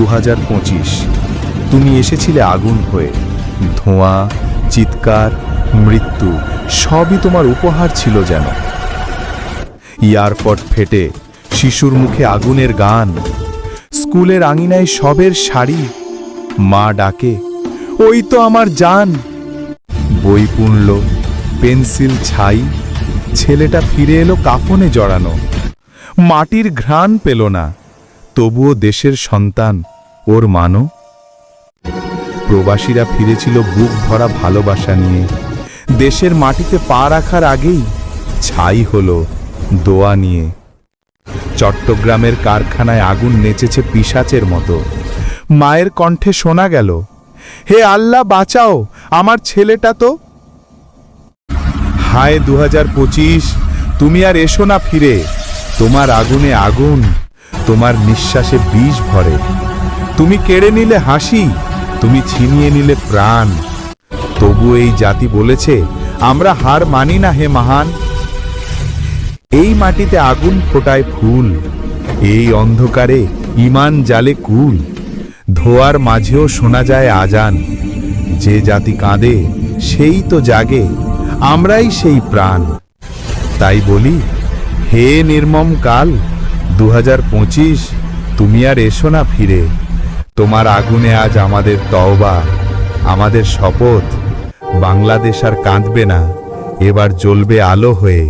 দু হাজার পঁচিশ। তুমি এসেছিলে আগুন হয়ে। ধোঁয়া, চিৎকার, মৃত্যু, সবই তোমার উপহার ছিল যেন। ইয়ারপট ফেটে, শিশুর মুখে আগুনের গান। স্কুলের আঙিনায় সবের শাড়ি। মা ডাকে, ওই তো আমার জান। বই পুনল, পেন্সিল ছাই। ছেলেটা ফিরে এলো কাফনে জড়ানো। মাটির ঘ্রাণ পেল না। তবুও দেশের সন্তান, ওর মানো প্রবাসীরা ফিরেছিল বুক ভরা ভালোবাসা নিয়ে। দেশের মাটিতে পা রাখার আগেই ছাই হলো দোয়া নিয়ে। চট্টগ্রামের কারখানায় আগুন নেচেছে পিসাচের মতো। মায়ের কণ্ঠে শোনা গেল, হে আল্লাহ, বাঁচাও, আমার ছেলেটা তো। হায় দু হাজার পঁচিশ, তুমি আর এসো না ফিরে। তোমার আগুনে আগুন তোমার নিঃশ্বাসে বিষ ভরে। তুমি কেড়ে নিলে হাসি, তুমি ছিনিয়ে নিলে প্রাণ। তবু এই জাতি বলেছে, আমরা হার মানি না হে মহান। এই মাটিতে আগুন ফোটায় ফুল, এই অন্ধকারে ইমান জালে কুল। ধোয়ার মাঝেও শোনা যায় আজান, যে জাতি কাঁদে, সেই তো জাগে, আমরাই সেই প্রাণ। তাই বলি, হে নির্মম কাল দু হাজার পঁচিশ, তুমি আর এসো না ফিরে। তোমার আগুনে আজ আমাদের তওবা, আমাদের শপথ। বাংলাদেশ আর কাঁদবে না, এবার জ্বলবে আলো হয়ে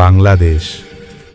বাংলাদেশ।